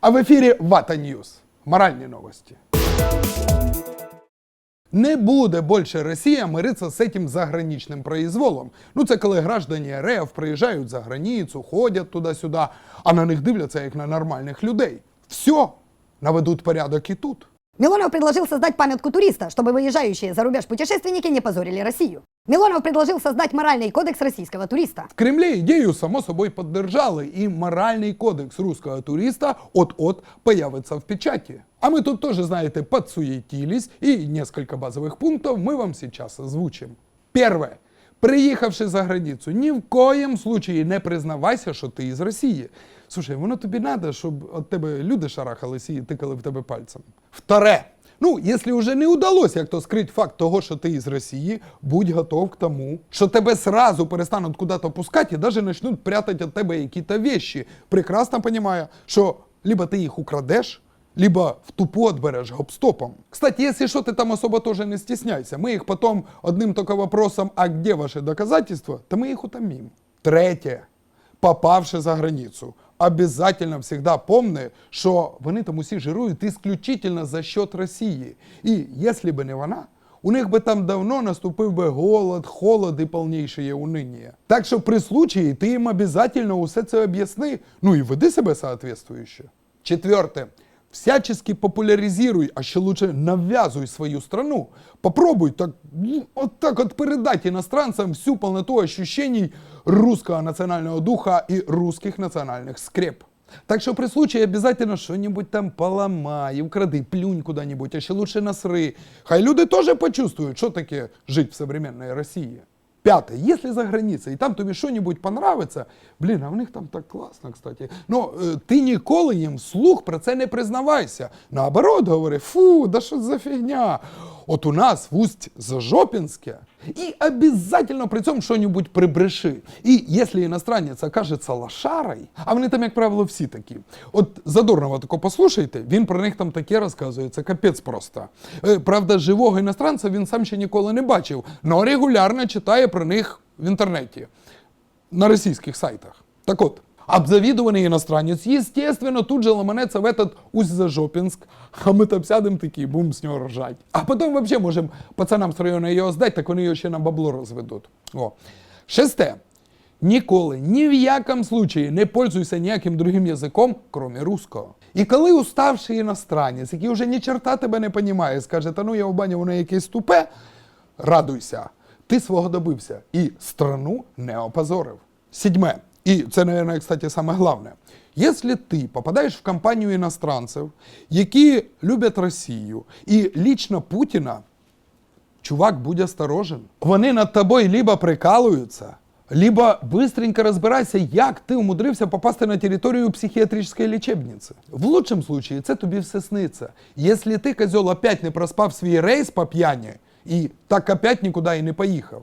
А в ефірі Вата Ньюс. Моральні новості. Не буде більше Росія миритися з цим заграничним произволом. Ну це коли граждані РФ приїжджають за границю, ходять туди-сюди, а на них дивляться як на нормальних людей. Все, наведуть порядок і тут. Милонов предложил создать памятку туриста, чтобы выезжающие за рубеж путешественники не позорили Россию. Милонов предложил создать моральный кодекс российского туриста. В Кремлі ідею само собою поддержали, і моральний кодекс русского туриста от-от появиться в печати. А ми тут тоже, знаєте, подсуетились, і несколько базових пунктів ми вам сейчас озвучим. Первое. Приїхавши за границю, ні в коєм случаї не признавайся, що ти із Росії. Слушай, воно тобі треба, щоб від тебе люди шарахалися і тикали в тебе пальцем. Вторе. Ну, якщо вже не удалося як то скрити факт того, що ти із Росії, будь готов к тому, що тебе сразу перестануть куди-то пускати і навіть почнуть прятати від тебе якісь вещи. Прекрасно розумію, що либо ти їх украдеш, либо в тупу отберешь гоп-стопом. Кстати, если что, ты там особо тоже не стесняйся. Мы их потом одним только вопросом, а где ваши доказательства, то мы их утомим. Третє. Попавши за границю, обязательно всегда помни, що вони там усі жирують исключительно за счет Росії. І якщо б не вона, у них би там давно наступив би голод, холод і повніше уныние. Так що при случаї ти їм обязательно усе це об'ясни, ну і веди себе соответствующе. Четверте. Всячески популяризируй, а ще лучше навязуй свою страну. Попробуй так, вот так вот передать иностранцам всю полноту ощущений русского национального духа и русских национальных скреп. Так что при случае обязательно что-нибудь там поломай, укради, плюнь куда-нибудь, а ще лучше насри. Хай люди тоже почувствуют, что таке жить в современной России. Пятое. Если за границей, и там тобі що-нибудь понравится, блін, а в них там так класно, кстати. Ну, е, ти ніколи їм вслух про це не признавайся. Наоборот, говори, фу, да що за фігня. От у нас в усть Зажопінське, і обязательно при цьому що-нибудь прибреши. І якщо іностранець окажеться лошарой, а вони там, як правило, всі такі. От Задорнова тако послухайте, він про них там таке розказує, це капець просто. Е, Правда, живого іностранця він сам ще ніколи не бачив, але регулярно читає про них в інтернеті на російських сайтах. Так от, обзавидованный иностранец, естественно, тут же ломанется в этот Усть-Зажопинск, а ми там сядем такі, будем з нього ржать. А потім вообще можемо пацанам з району його здати, так вони його ще на бабло розведуть. О. Шесте. Ніколи, ні в якому случаї не пользуйся ніяким другим язиком, крім русского. І коли уставший іностранець, який вже ні черта тебе не понімає, скаже, та ну я в бані, воно якесь тупе, радуйся, ти свого добився і страну не опозорив. Сідьме. І це, наверное, кстати, саме головне. Якщо ти попадаєш в компанію іностранців, які люблять Росію і лічно Путіна, чувак, будь осторожен. Вони над тобою либо прикалуються, либо быстренько розбирайся, як ти умудрився попасти на територію психіатричної лічебниці. В лучшем случае це тобі все сниться. Якщо ти, козел, опять не проспав свій рейс по п'яні, і так опять нікуди і не поїхав.